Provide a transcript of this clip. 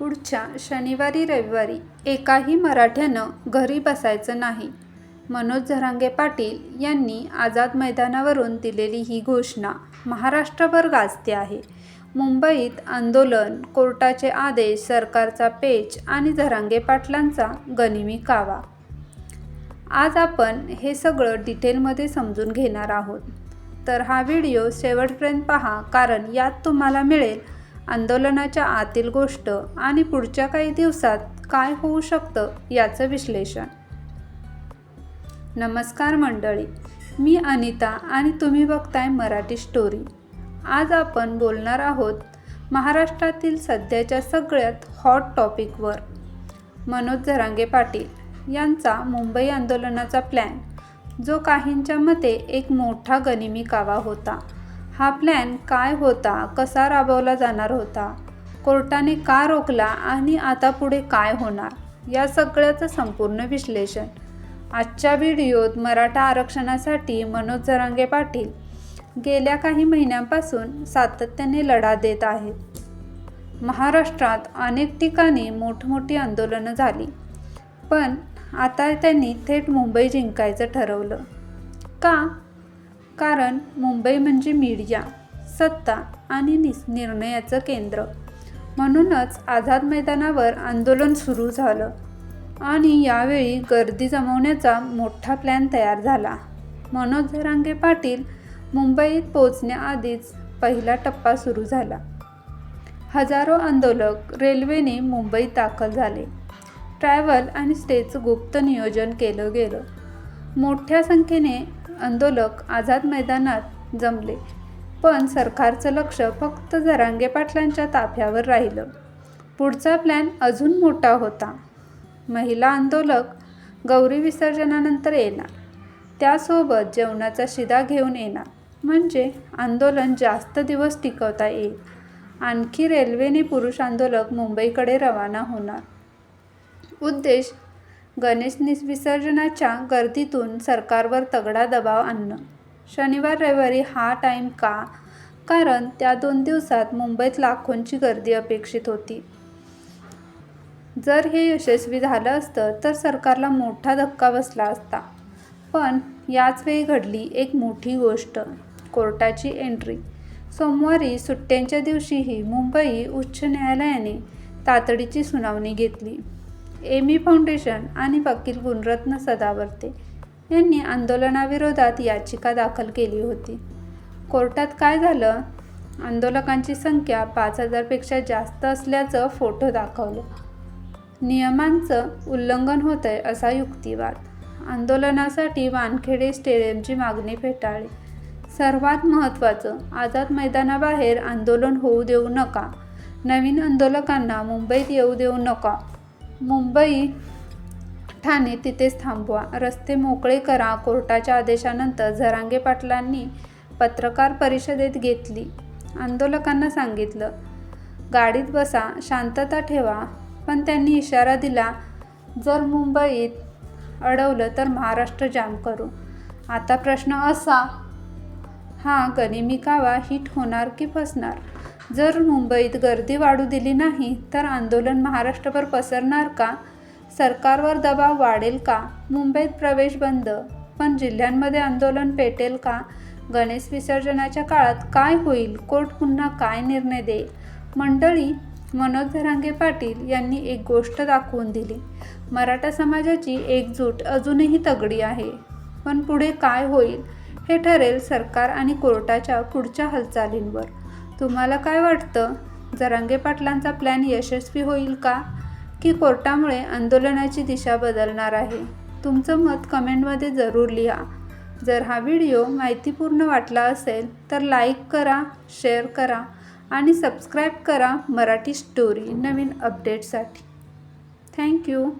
पुढच्या शनिवारी रविवारी एकाही मराठ्यानं घरी बसायचं नाही. मनोज झरांगे पाटील यांनी आझाद मैदानावरून दिलेली ही घोषणा महाराष्ट्रभर गाजते आहे. मुंबईत आंदोलन कोर्टाचे आदेश सरकारचा पेच आणि झरांगे पाटलांचा गनिमी कावा. आज आपण हे सगळं डिटेलमध्ये समजून घेणार आहोत. तर हा व्हिडिओ शेवटपर्यंत पहा कारण यात तुम्हाला मिळेल आंदोलनाच्या आतील गोष्ट आणि पुढच्या काही दिवसात काय होऊ शकतं याचं विश्लेषण. नमस्कार मंडळी मी अनिता आणि तुम्ही बघताय मराठी स्टोरी. आज आपण बोलणार आहोत महाराष्ट्रातील सध्याच्या सगळ्यात हॉट टॉपिकवर मनोज झरांगे पाटील यांचा मुंबई आंदोलनाचा प्लॅन जो काहींच्या मते एक मोठा गनिमी कावा होता. हा प्लॅन काय होता? कसा राबवला जाणार होता? कोर्टाने का रोखला आणि आता पुढे काय होणार? या सगळ्याचं संपूर्ण विश्लेषण. आजच्या व्हिडिओत मराठा आरक्षणासाठी मनोज जरांगे पाटील गेल्या काही महिन्यांपासून सातत्याने लढा देत आहेत. महाराष्ट्रात अनेक ठिकाणी मोठमोठी आंदोलनं झाली पण आता त्यांनी थेट मुंबई जिंकायचं ठरवलं. का? कारण मुंबई म्हणजे मीडिया सत्ता आणि निस निर्णयाचं केंद्र. म्हणूनच आझाद मैदानावर आंदोलन सुरू झालं आणि यावेळी गर्दी जमवण्याचा मोठा प्लॅन तयार झाला. मनोज रांगे पाटील मुंबईत पोचण्याआधीच पहिला टप्पा सुरू झाला. हजारो आंदोलक रेल्वेने मुंबईत दाखल झाले. ट्रॅव्हल आणि स्टेचं गुप्त नियोजन केलं गेलं. मोठ्या संख्येने आंदोलक आझाद मैदानात जमले. पण सरकारचं लक्ष फक्त जरांगे पाटलांच्या ताफ्यावर राहिलं. पुढचा प्लॅन अजून मोठा होता. महिला आंदोलक गौरी विसर्जनानंतर येणार. त्यासोबत जेवणाचा शिदा घेऊन येणार. म्हणजे आंदोलन जास्त दिवस टिकवता येईल. आणखी रेल्वेने पुरुष आंदोलक मुंबईकडे रवाना होणार. उद्देश गणेश विसर्जनाच्या गर्दीतून सरकारवर तगडा दबाव आणणं. शनिवार रविवारी हा टाईम का? कारण त्या दोन दिवसात मुंबईत लाखोंची गर्दी अपेक्षित होती. जर हे यशस्वी झालं असतं तर सरकारला मोठा धक्का बसला असता. पण याच वेळी घडली एक मोठी गोष्ट कोर्टाची एंट्री सोमवारी सुट्ट्यांच्या दिवशीही मुंबई उच्च न्यायालयाने तातडीची सुनावणी घेतली. एमी फाउंडेशन आणि वकील गुणरत्न सदावर्ते यांनी आंदोलनाविरोधात याचिका दाखल केली होती. कोर्टात काय झालं? आंदोलकांची संख्या पाच हजारपेक्षा जास्त असल्याचं फोटो दाखवलं. नियमांचं उल्लंघन होतंय असा युक्तिवाद. आंदोलनासाठी वानखेडे स्टेडियमची मागणी फेटाळली. सर्वात महत्त्वाचं आझाद मैदानाबाहेर आंदोलन होऊ देऊ नका. नवीन आंदोलकांना मुंबईत येऊ देऊ नका. मुंबई ठाणे तिथेच थांबवा. रस्ते मोकळे करा. कोर्टाच्या आदेशानंतर झरांगे पाटलांनी पत्रकार परिषदेत घेतली. आंदोलकांना सांगितलं गाडीत बसा शांतता ठेवा. पण त्यांनी इशारा दिला जर मुंबईत अडवलं तर महाराष्ट्र जाम करू. आता प्रश्न असा हा गनिमी कावा हिट होणार की फसणार? जर मुंबईत गर्दी वाढू दिली नाही तर आंदोलन महाराष्ट्रभर पसरणार का? सरकारवर दबाव वाढेल का? मुंबईत प्रवेश बंद पण जिल्ह्यांमध्ये आंदोलन पेटेल का? गणेश विसर्जनाच्या काळात काय होईल? कोर्ट पुन्हा काय निर्णय देईल? मंडळी मनोज धरांगे पाटील यांनी एक गोष्ट दाखवून दिली. मराठा समाजाची एकजूट अजूनही तगडी आहे. पण पुढे काय होईल? हे ठरेल सरकार आणि कोर्टाच्या पुढच्या हालचालींवर. तुम्हाला काय वाटतं? जरांगे पाटलांचा प्लॅन यशस्वी होईल का? की कोर्टामुळे आंदोलनाची दिशा बदलणार आहे? तुमचं मत कमेंटमध्ये जरूर लिहा. जर हा व्हिडिओ माहितीपूर्ण वाटला असेल तर लाईक करा शेअर करा आणि सबस्क्राईब करा मराठी स्टोरी नवीन अपडेटसाठी थँक्यू.